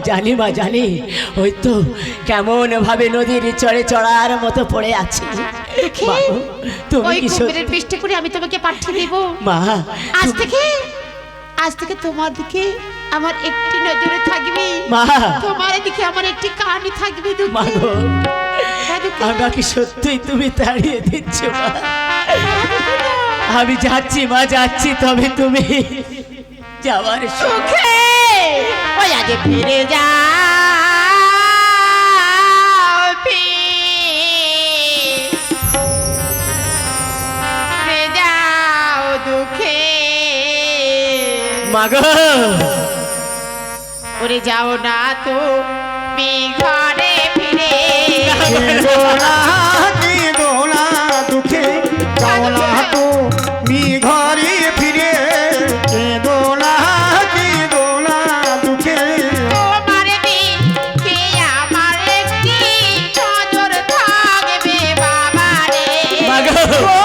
জানি মা জানি ওই তো কেমন ভাবে নদীর চড়ে চড়ার মতো পড়ে আছে তুমি কুমিরের পৃষ্ঠে করে আমি তোমাকে পাঠিয়ে দেব মা আজ থেকে আজ থেকে তোমার দিকে আমার একটি নজরে থাকবে মা তোমার দিকে আমার একটি কানই থাকবে দুঃখী। মা দুঃখী। আমাকে সত্যিই তুমি তাড়িয়ে দিচ্ছ মা। আমি যাচ্ছি মা যাচ্ছি তবে তুমি যাওয়ার সুখ ওই আজ ফিরে যা। ওরে যাও না তো ঘরে ফিরে। মা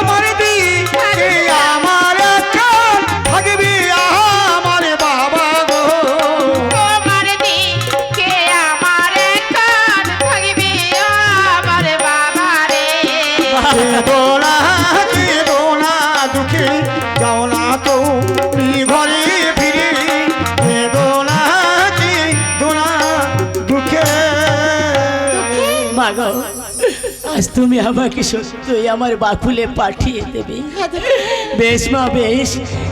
তুমি আমাকে সত্যই আমার বাকুলে পাঠিয়ে দেবে। বেশ মা বেশ।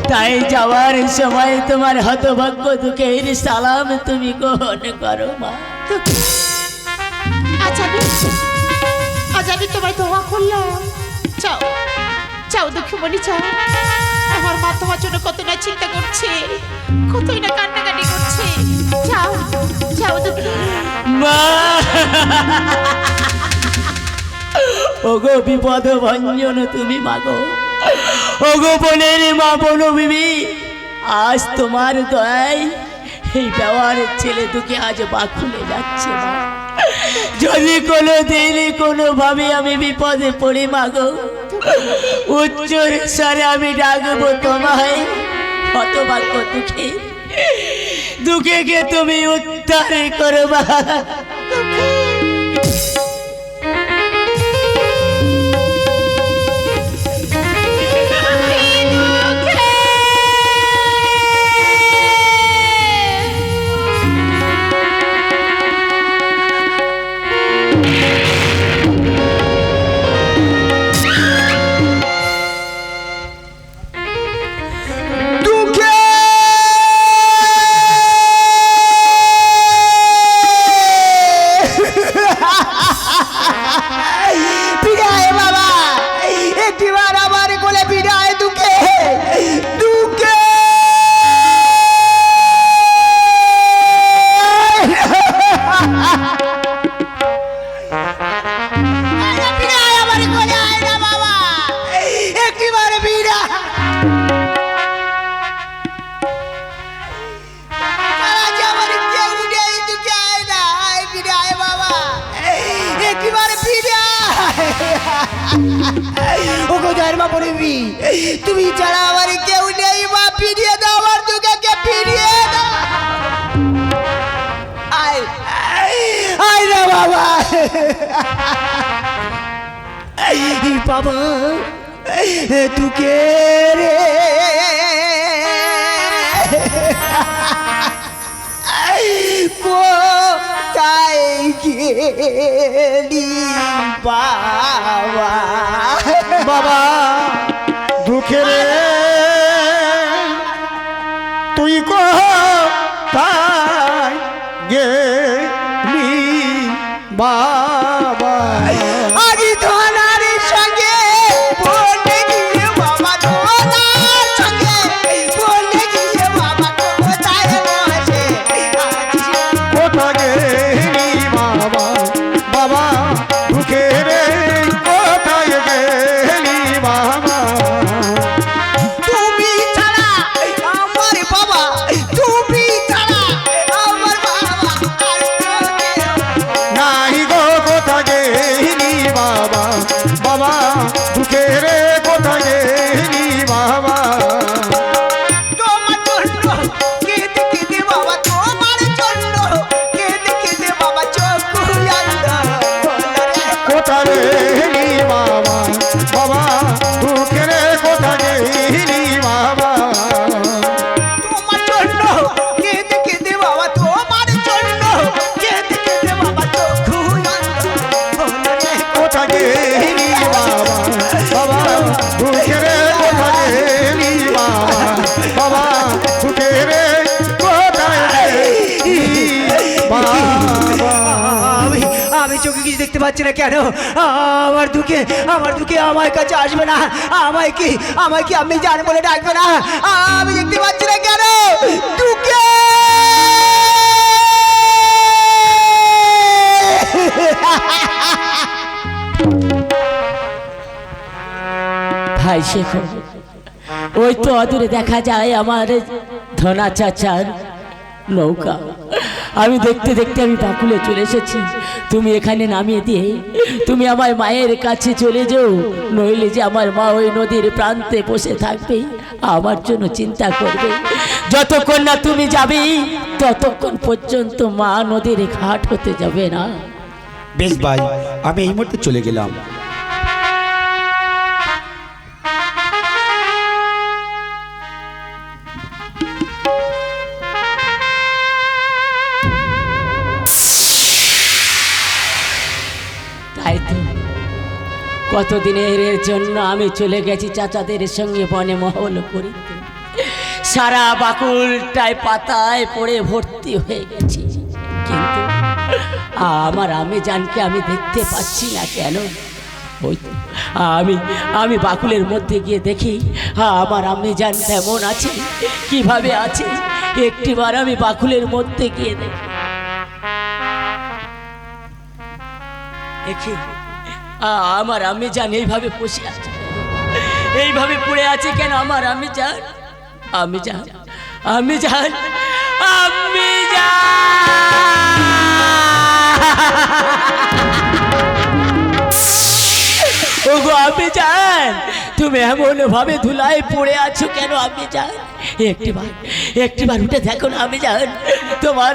তাই যাওয়ার সময় তোমার হতভাগ্য দুঃখের সালাম তুমি গ্রহণ করো মা। আজ আজ আমি তোমায় দোয়া করলাম। চাও চাও দুঃখমণি চাও আমার মা তোমার জন্য কত না চিন্তা করছে কতই না কান্নাকাটি করছে। চাও চাও দুঃখী। মা! ওগো বিপদ ভঞ্জন তুমি মাগো। ওগো বোনের মা বোন বিবি, আজ তোমার দয়ায় এই ব্যবহার ছেলে তোকে আজ বা খুলে যাচ্ছে যদি কোনো দিন কোনোভাবে আমি বিপদে পড়ি মাগো উচ্চ স্বরে আমি ডাকবো তোমায়। হতভাগ্য দুঃখে দুঃখে তুমি উদ্ধার করবা? রে। কোথায় গেলি বাবা? বাবা পাচ্ছি না কেন? আমার দুঃখে আমার দুঃখে আমার কাছে আসবে না। আমায় কি আমায় কি আমি জান বলে ডাকবে না? আমি দেখতে পাচ্ছি না কেন? দুঃখে! ভাই শেখ, ওই তো অদূরে দেখা যায় আমার ধনা চাচার নৌকা। আমি দেখতে দেখতে আমি বাকুলে চলে এসেছি। তুমি এখানে নামিয়ে দিয়ে তুমি আমার মায়ের কাছে চলে যাও, নইলে যে আমার মা ওই নদীর প্রান্তে বসে থাকবে, আমার জন্য চিন্তা করবে। যতক্ষণ না তুমি যাবে, ততক্ষণ পর্যন্ত মা নদীর ঘাট হতে যাবে না। বেশ ভাই, আমি এই মুহূর্তে চলে গেলাম। কতদিনের জন্য আমি চলে গেছি চাচাদের সঙ্গে বনে মহল করিতে। সারা বাকুলটায় পাতায় পড়ে ভর্তি হয়ে গেছি। কিন্তু আমার আমি জানকে আমি দেখতে পাচ্ছি না কেন? ওই আমি আমি বাকুলের মধ্যে গিয়ে দেখি, আমার আমি জান কেমন আছে, কীভাবে আছে? একটিবার আমি বাকুলের মধ্যে গিয়ে দেখি। দেখি। আমার আমি জান, এইভাবে পুষে আছে এইভাবে পড়ে আছে কেন আমার আমি জান? আমি জান আমি জান, আমি ওগো আমি জান তুমি এমন ভাবে ধুলায় পড়ে আছো কেন আমি জান একটিবার একটিবার উঠে দেখো না আমি জান তোমার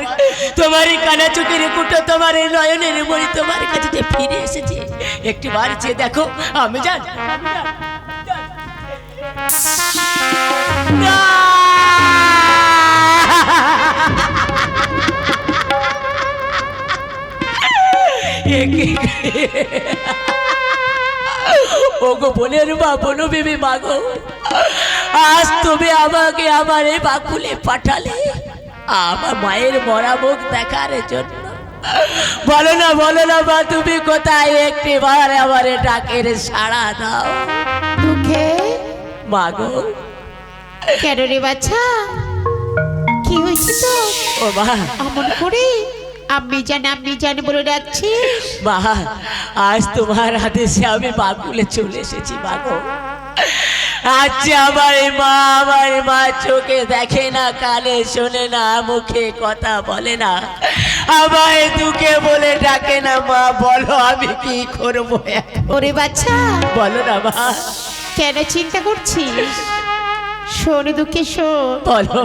তোমার এই কানা চোখের কুটো তোমার এই নয়নের মরি তোমার কাছে ফিরে এসেছে একটিবার চেয়ে দেখো আমি জান। না! এ কি- ওগো বোনের মা বোনো বেবি মাগো আজ তুমি আমাকে আমার এই বাকুলে পাঠালে আমার মায়ের মরা মুখ দেখার জন্য। বলো না বলো না মা তুমি কোথায়? একটি বার আমার ডাকের সাড়া দাও। দুঃখে? মাগো। কেন রে বাচ্চা কি হয়েছে তো ও মা। অমন করে আমি জান আমি জানি বলে ডাকছি। মা আজ তোমার আদেশে আমি বাকুলে চলে এসেছি মাগো আজ আমার মা আমার মা চোখে দেখে না কানে শোনে না মুখে কথা বলে না। আমায় দুঃখে বলে ডাকে না মা বলো আমি কি করব? ওরে বাচ্চা। বলো না মা। কেন চিন্তা করছিস? শোন দুঃখে শোন। বলো।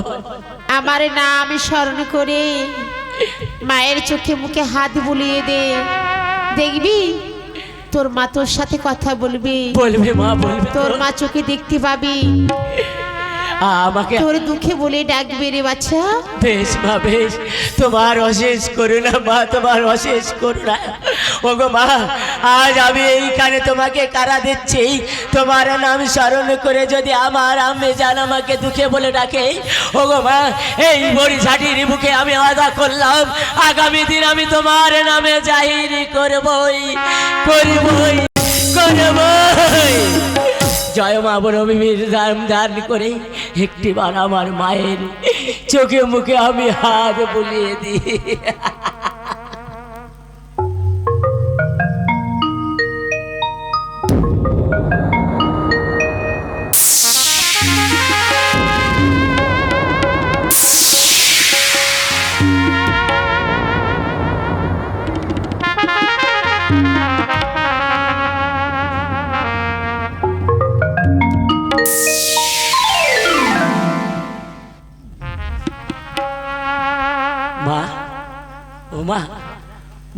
আমার নাম স্মরণ করে মায়ের চোখে মুখে হাত বুলিয়ে দে। দেখবি? তোর মা তোর সাথে কথা বলবি। বলবে মা বলবে। তোর মা চোখে দেখতে পাবি। আমাকে তোর দুঃখে বলে ডাকবে রে বাচ্চা। বেশ মা বেশ। তোমার অশেষ করুণা মা তোমার অশেষ করুণা। ওগো মা আজ আমি এইখানে তোমাকে কারা দিচ্ছি? তোমার নাম স্মরণ করে যদি আমার আমি জান আমাকে দুঃখে বলে ডাকে ওগো মা এই বড়ি ঝাঁটির বুকে আমি আদা করলাম। আগামী দিন আমি তোমার নামে জাহির করবই করবই করবই। জয় মা বনভূমির দান দান করে একটিবার আমার মায়ের চোখে মুখে আমি হাত বুলিয়ে দিই।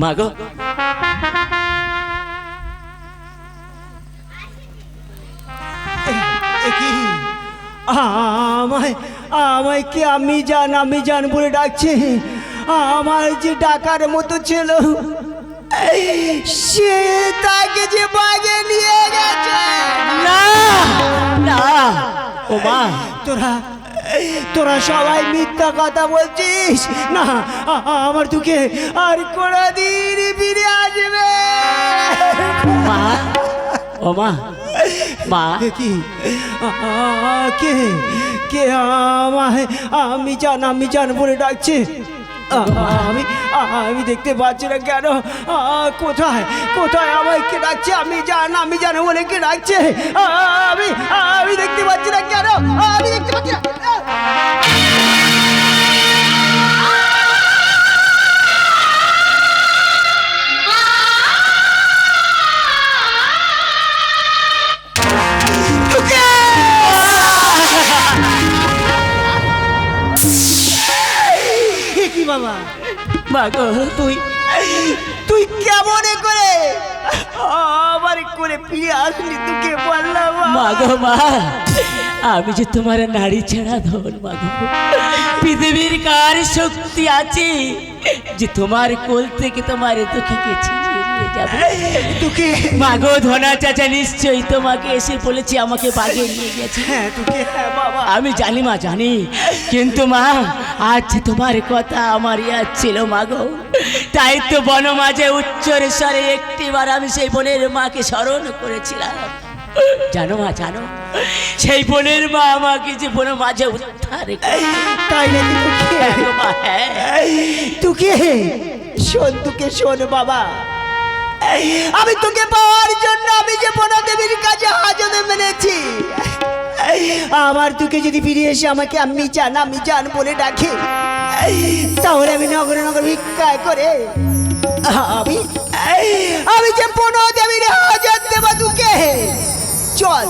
মা গো এ কি? আমায় আমায় কি আমি জান আমি জান বলে ডাকছে? আমার যে ডাকার মতো ছিল সে তাকে যে বাগে নিয়ে গেছে। না! ও মা তোরা তোরা সবাই মিথ্যা কথা বলছিস? না আমার দুঃখে আর কোনোদিন ফিরে আসবে। মা ও মা। মা কি? কে কে আমায় আমি জান আমি জান বলে ডাকছে? আমি আমি দেখতে পাচ্ছি না কেন? কোথায়? কোথায় আমায় কে ডাকছে? আমি জান, আমি জানো বলে কে ডাকছে? আমি আমি দেখতে পাচ্ছি না কেন? আমি দেখতে পাচ্ছি না। বাবা। মা গো তুই তুই কেমন করে আমার করে ফিরে আসলি তোকে বললাম মা। গো মা আমি যে তোমার নারী ছাড়া ধন মাগো পৃথিবীর কার শক্তি আছে যে তোমার কোল থেকে তোমার নিয়ে যাবে? তোকে মা গো ধনা চাচা নিশ্চয়ই তোমাকে এসে বলেছি আমাকে বাগিয়ে নিয়ে গেছে। হ্যাঁ হ্যাঁ আমি জানি মা জানি। কিন্তু মা আজ তোমার কথা আমার ইয়াদ ছিল মা গো তাই তো বন মাঝে উচ্চরে স্বরে একটিবার আমি সেই বোনের মাকে স্মরণ করেছিলাম। জানো মা জানো? সেই বোনের মা আমাকে যে বন মাঝে উদ্ধার। তাই তোকে হ্যাঁ হ্যাঁ। শোন তোকে শোন বাবা। আমি তোকে পাওয়ার জন্য আমি যে বনা দেবীর কাছে হাজতে মেনেছি। আমার তোকে যদি ফিরে এসে আমাকে আমি জান আমি জান বলে ডাকে তাহলে আমি নগরে নগর ভিক্ষা করে আমি আমি যে বন দেবীর হাজত দেব তোকে। চল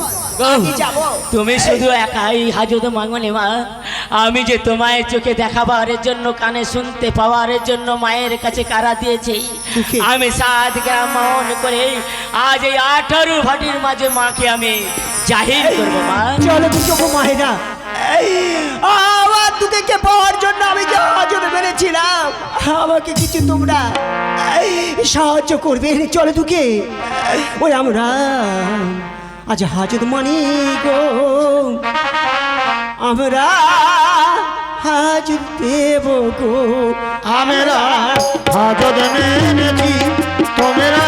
তুমি শুধু একাই হাজত মাঙ্গনে মা। আমি যে তোমায় চোখে দেখাবার জন্য কানে শুনতে পাওয়ার জন্য মায়ের কাছে কারা দিয়েছি। আমি সাত গ্রাম মন করে আজ এই আঠারো ভাটির মাঝে মাকে আমি জাহির করব মা। চলো চোখো মাহেরা আমার তোকে কে পাওয়ার জন্য আমি যে হাজত মেরেছিলাম আমাকে কিছু তোমরা সাহায্য করবে। চলো তোকে ওই আমরা আজ হাজত মানি গো। আমরা হাজত দেব গো। আমরা হাজত মেনেছি তোমরা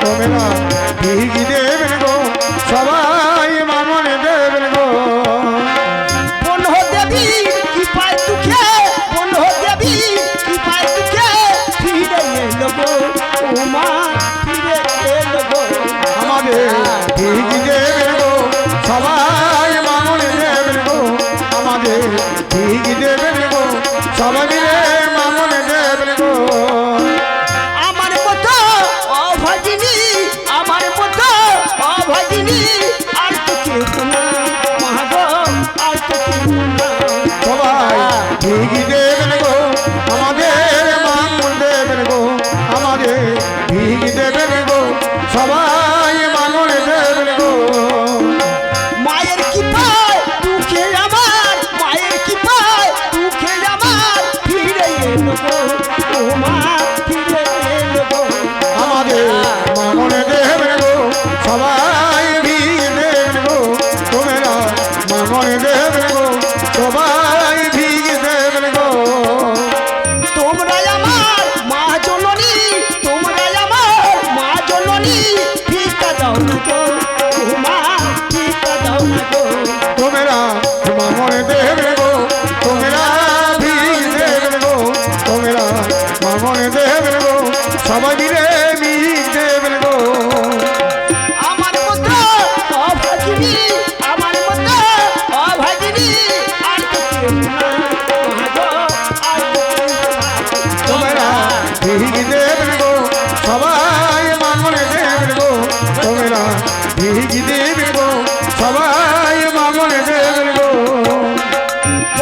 তোমরা ভিগ ফিরে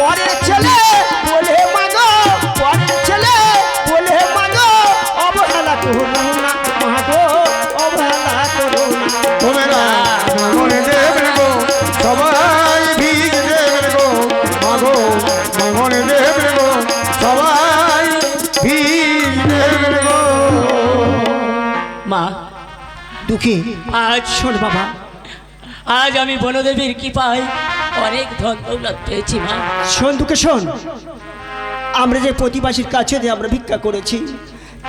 পরের ছেলে বলে মাগো পরের ছেলে বলে মাগো অবহেলা করো না মাগো অবহেলা করো তোমরা মামন দেবেন গো সবাই ভিড় দেবেন গো মাগো মামন দেবেন গো সবাই ভিড় দেবেন গো। মা দুঃখী। আজ শোন বাবা আজ আমি বনদেবীর কি পাই অনেক ধন দৌলত পেয়েছি মা। শোন দুঃখে শোন। আমরা যে প্রতিবাসীর কাছে দিয়ে আমরা ভিক্ষা করেছি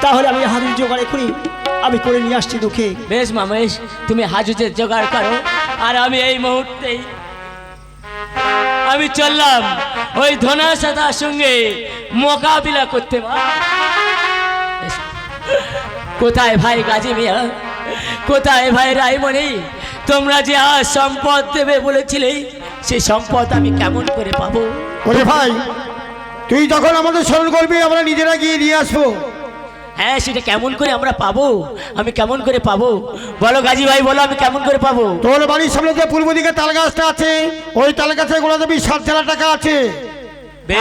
তাহলে আমি হাতের জোগাড় করি আমি করে নিয়ে আসছি দুঃখে। বেশ মা বেশ। তুমি হাজুজের জোগাড় করো। আর আমি এই মুহূর্তেই আমি চললাম ওই ধনা সাদার সঙ্গে মোকাবিলা করতে মা। কোথায় ভাই গাজী মিয়া? কোথায় ভাই রায়মণি তোমরা যে আজ সম্পদ দেবে বলেছিলে সেই সম্পদ আমি কেমন করে পাবো? ওরে ভাই তুই যখন আমাদের স্মরণ করবি আমরা নিজেরা গিয়ে নিয়ে আসব। হ্যাঁ সেটা কেমন করে আমরা পাবো? আমি কেমন করে পাবো? বলো গাজী ভাই বলো আমি কেমন করে পাবো? তোর বাড়ির সামনে যে পূর্ব দিকে তাল গাছটা আছে ওই তাল গাছের গোড়া দেবী সাত হাজার টাকা আছে।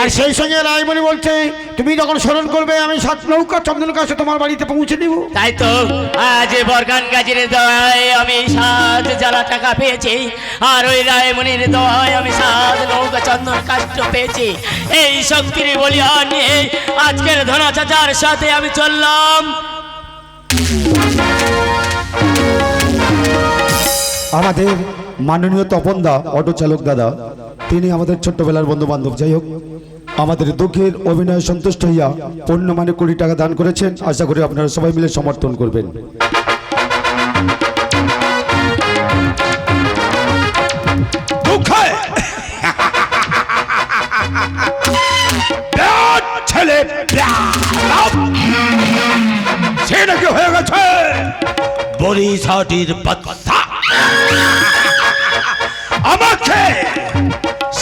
আর সেই সঙ্গে রায়মণি বলছে তুমি যখন স্মরণ করবে আমি সাত নৌকা চন্দন কাছে তোমার বাড়িতে পৌঁছে দিব। তাই তো আজ বরগান গাজীর দয় আমি সাত জ্বালা টাকা পেয়েছি আর ওই রায়মণির দয় আমি সাত নৌকা চন্দন কাষ্ট পেয়েছি। এই শক্তির বলিয়া নিয়ে আজকের ধনা চাচার সাথে আমি চললাম। আমাদের মাননীয় তপনদা অটো চালক দাদা তিনি আমাদের ছোট্টবেলার বন্ধু বান্ধব যাই হোক আমাদের দুঃখের অভিনয় সন্তুষ্ট হইয়া পূর্ণ মানে কোটি টাকা দান করেছেন। আশা করি আপনারা সবাই মিলে সমর্থন করবেন। ছেলে হয়ে গেছে। আমাকে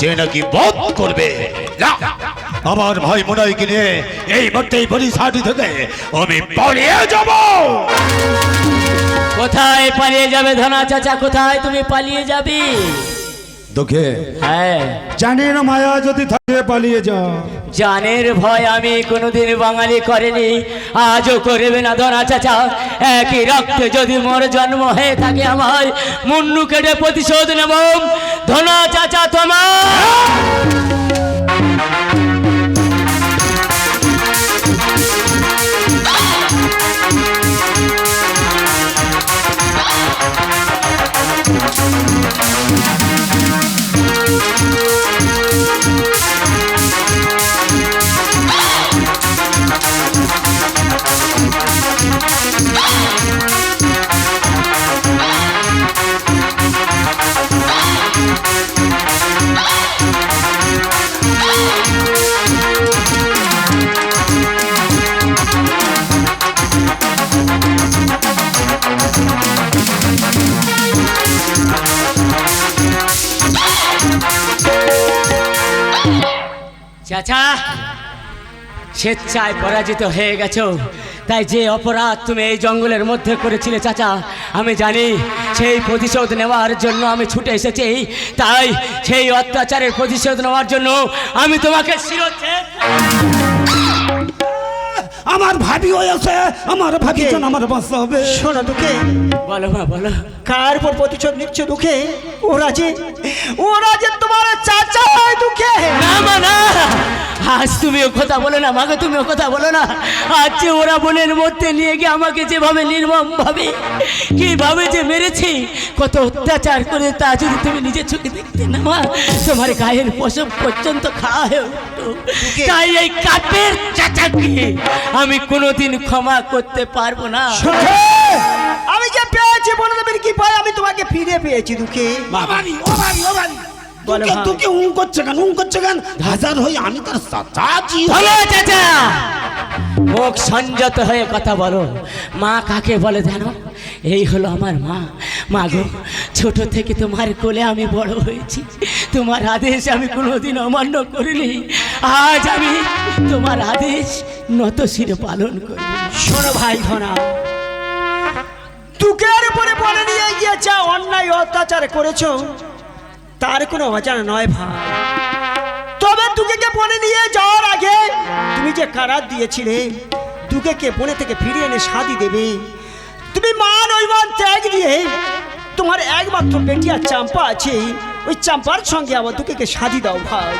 সে নাকি বধ করবে। না। আমার ভাই মোনাইকে নিয়ে এই মুহূর্তেই বরিশাটি থেকে আমি পালিয়ে যাব। কোথায় পালিয়ে যাবে ধনা চাচা? কোথায় তুমি পালিয়ে যাবি? দুঃখে হ্যাঁ। জানি না মায়া যদি থাকে পালিয়ে যা জানের ভয় আমি কোনোদিন বাঙালি করেনি। আজও করবে না ধনা চাচা। একই রক্তে যদি মোর জন্ম হয়ে থাকে আমার, মুন্নু কেটে প্রতিশোধ নেব। ধনা চাচা তোমার। স্বেচ্ছায় পরাজিত হয়ে গেছ। তাই যে অপরাধ তুমি এই জঙ্গলের মধ্যে করেছিলে, চাচা, আমি জানি সেই প্রতিশোধ নেওয়ার জন্য আমি ছুটে এসেছি। তাই সেই অত্যাচারের প্রতিশোধ নেওয়ার জন্য আমি তোমাকে শিরোচ্ছেদ আমার ভাবি হয়েছে আমার ভাবি আমার বাঁচতে হবে। শোনো দুঃখে। বলো মা বলো। কার উপর প্রতিশোধ নিচ্ছ দুঃখে? ওরা যে ওরা যে তোমার চাচা হয় দুঃখে। না মা না। আজ তুমিও কথা বলো না মাকে ও কথা বলো না। আজ যে ওরা বোনের মধ্যে নিয়ে গিয়ে আমাকে যেভাবে নির্মম ভাবে কীভাবে যে মেরেছি কত অত্যাচার করে তা যদি তুমি নিজের চোখে দেখতে না মা তোমার গায়ের পশম পর্যন্ত খাওয়া হয়ে উঠতো তাই এই কাপের চাচাকে আমি কোনোদিন ক্ষমা করতে পারব না। আমি যে পেয়েছি বলে দেবেন কি পাই আমি তোমাকে ফিরে পেয়েছি দুঃখে। বাবারি ও বাড়ি ও বাড়ি। তোকে তোকে উম করছে কেন উম করছে কেন? হাজার হই আমি তার চাচি হলো চাচা। মুখ সংযত হয়ে কথা বলো। মা কাকে বলে জানো? এই হলো আমার মা। মা গো ছোট থেকে তোমার কোলে আমি বড় হয়েছি। তোমার আদেশ আমি কোনোদিন অমান্য করিনি। আজ আমি তোমার আদেশ নত শিরে পালন করব। শোনো ভাই ধনা দুঃখের উপরে বলে নিয়ে গিয়েছে, অন্যায় অত্যাচার করেছ, তার কোনো অজানা নয় ভাই। তবে তুকে কে বনে নিয়ে যাওয়ার আগে তুমি যে কারার দিয়েছিলে তুকে কে বনে থেকে ফিরিয়ে এনে শাদি দেবে। তুমি মান অভিমান ত্যাগ দিয়ে তোমার একমাত্র বেটি আর চাম্পা আছে ওই চাম্পার সঙ্গে আবার দুঃখকে শাদি দাও ভাই।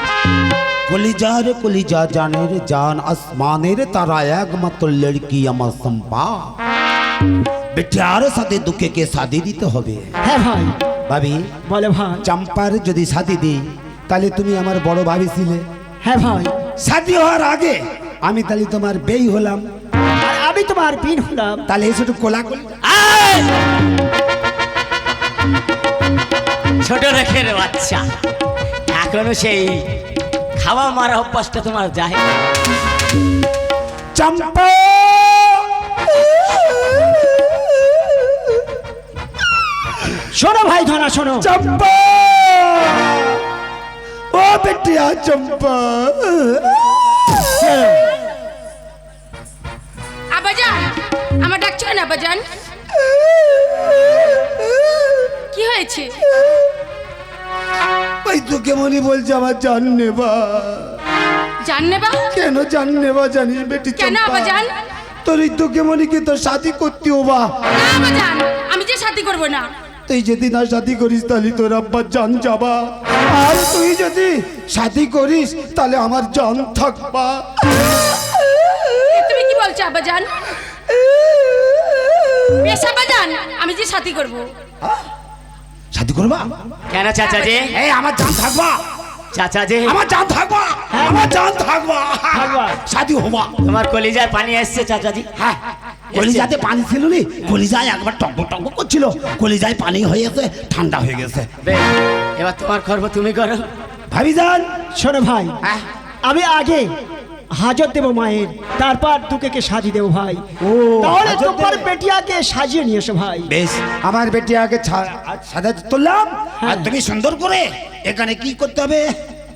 কলিজার কলিজা জানের জান আসমানের তারা একমাত্র লড়কি আমার সম্পা বেটার সাথে দুঃখকে শাদি দিতে হবে। হ্যাঁ ভাই। ভাবি বলে ভাই। চাম্পার যদি শাদি দিই তাহলে তুমি আমার বড় ভাবি ছিলে। হ্যাঁ ভাই। শাদি হওয়ার আগে আমি তাহলে তোমার বেই হলাম। আর আমি তোমার বিন হলাম। তাহলে এই শুধু কোলা কোলা! ছোট রেখের বাচ্চা। এখনও সেই খাওয়া মারা অভ্যাসটা তোমার যায় চাম্পা! শোনো ভাই ধনা শোনো। চম্পা! ও বেটিয়া চম্পা! আবাজান আমার ডাকছো না আবাজান কি হয়েছে? ওই তো কেমনই বলছে আমার জান নেবা জান নেবা কেন জান নেবা জানিস বেটি কেন চম্পা? আবাজান তোর এই তো কেমনই কি তোর শাদি করতে হবা না আবাজান আমি যে শাদি করব না। তুই যদি না শাদি করিস তাহলে তোর আব্বার জান যাবা। আর তুই যদি শাদি করিস তাহলে আমার জান থাকবা। তুমি কি বলছো আবাজান বেশ আবাজান আমি যে শাদি করব। শাদি করবা? কেন চাচা যে? এই আমার জান থাকবা। চাচা যে? আমার জান থাকবা। আমার জান থাকবা। থাকবা। শাদি হবা। তোমার কলিজায় পানি আসছে চাচাজি হ্যাঁ। কলিজাতে পানি ছিল নি? কলিজায় একবার টক টক করছিল। কলিজায় পানি হয়ে গেছে ঠান্ডা হয়ে গেছে। এবার তোমার কর্ম তুমি করো। ভাবি যান। শোনো ভাই আমি আগে হাজত দেবো মায়ের তারপর দুকেকে সাজিয়ে দেবো ভাই। ও, তাহলে তোমার। বেটিয়াকে সাজিয়ে নিয়ে এসো ভাই। বেশ আমার বেটি আগে ছা- সাদা তুললাম। হ্যাঁ। আর তুমি সুন্দর করে এখানে কি করতে হবে?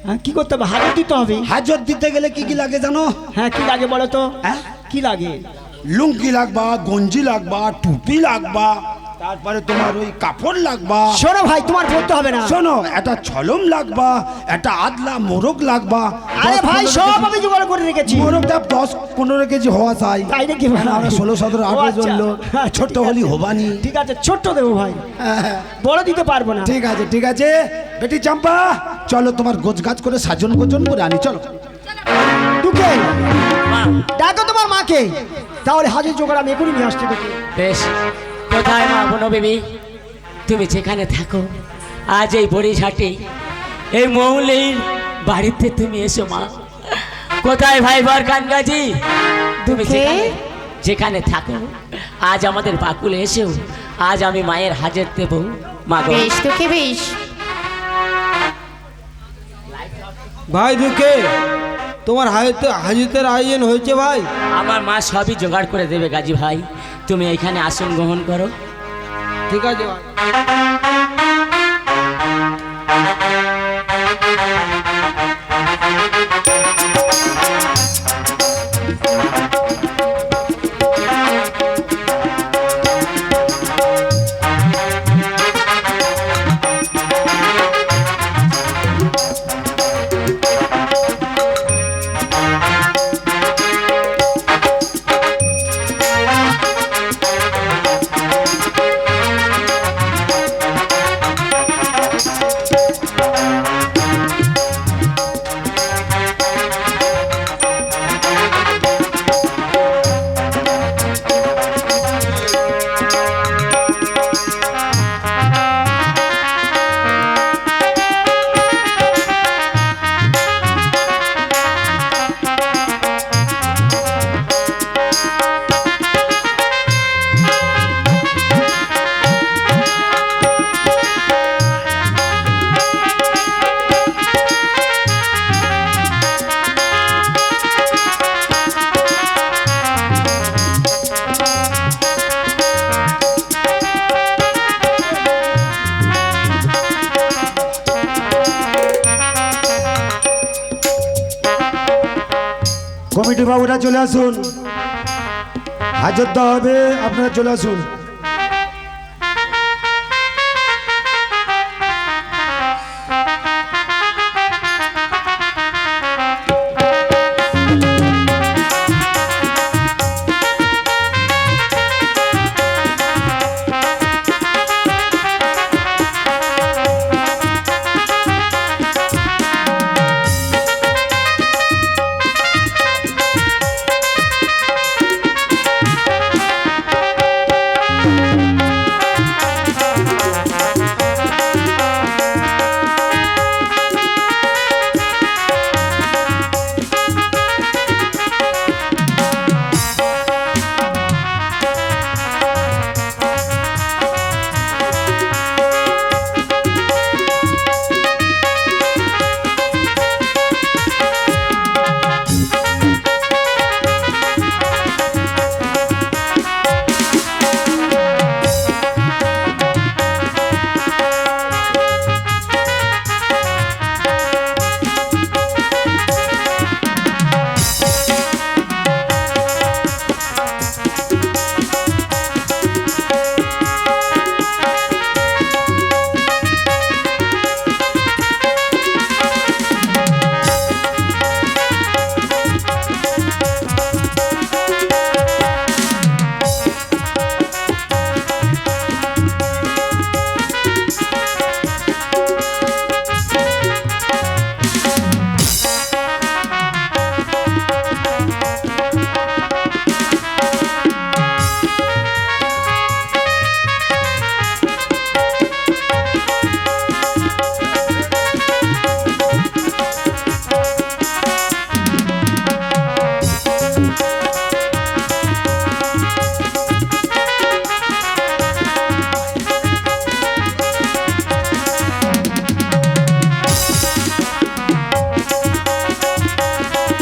হ্যাঁ, কি করতে হবে? হাজত দিতে হবে। হাজত দিতে গেলে কি কি লাগে জানো? হ্যাঁ কি লাগে বলো তো? হ্যাঁ? কি লাগে? লুঙ্গি লাগবা গঞ্জি লাগবা টুপি লাগবা তারপরে তোমার ওই কাপড় লাগবা। শোনো ভাই তোমার বলতে হবে না। শোনো একটা ছলম লাগবা একটা আদলা মোরগ লাগবা আরে ভাই সব কেজি- আমি জোগাড় করে রেখেছি। মোরগটা দশ পনেরো কেজি হওয়া চাই। তাই নাকি ভাই? আমরা ষোলো সতেরো আঠেরো আচ্ছা। জন লোক। হ্যাঁ, ছোট্ট হলি হবানি। ঠিক আছে ছোট্ট দেবো ভাই। হ্যাঁ, হ্যাঁ। বড় দিতে পারব না। ঠিক আছে ঠিক আছে। বেটি চাম্পা চলো তোমার গোছ গাছ করে সাজন গোজন করে আনি চলো। মা ডাকো তোমার মাকে। তাহলে হাজির জোগাড় আমি এখনই নিয়ে আসতে বেশ। কোথায় মা বনবিবি তুমি যেখানে থাকো আজ এই বড়িঘাটে এই মৌলির বাড়িতে তুমি এসো মা। কোথায় ভাই বরকান গাজি তুমি যেখানে যেখানে থাকো আজ আমাদের বাকুলে এসেও আজ আমি মায়ের হাজার দেব। মা বেশ তোকে বেশ। ভাই দুঃখে তোমার হাজতে হাজিতের আয়োজন হয়েছে ভাই? আমার মা সবই জোগাড় করে দেবে গাজী ভাই। তুমি এখানে আসন গ্রহণ করো। ঠিক আছে ভাই। আসুন। হাজার হবে আপনারা চলে আসুন।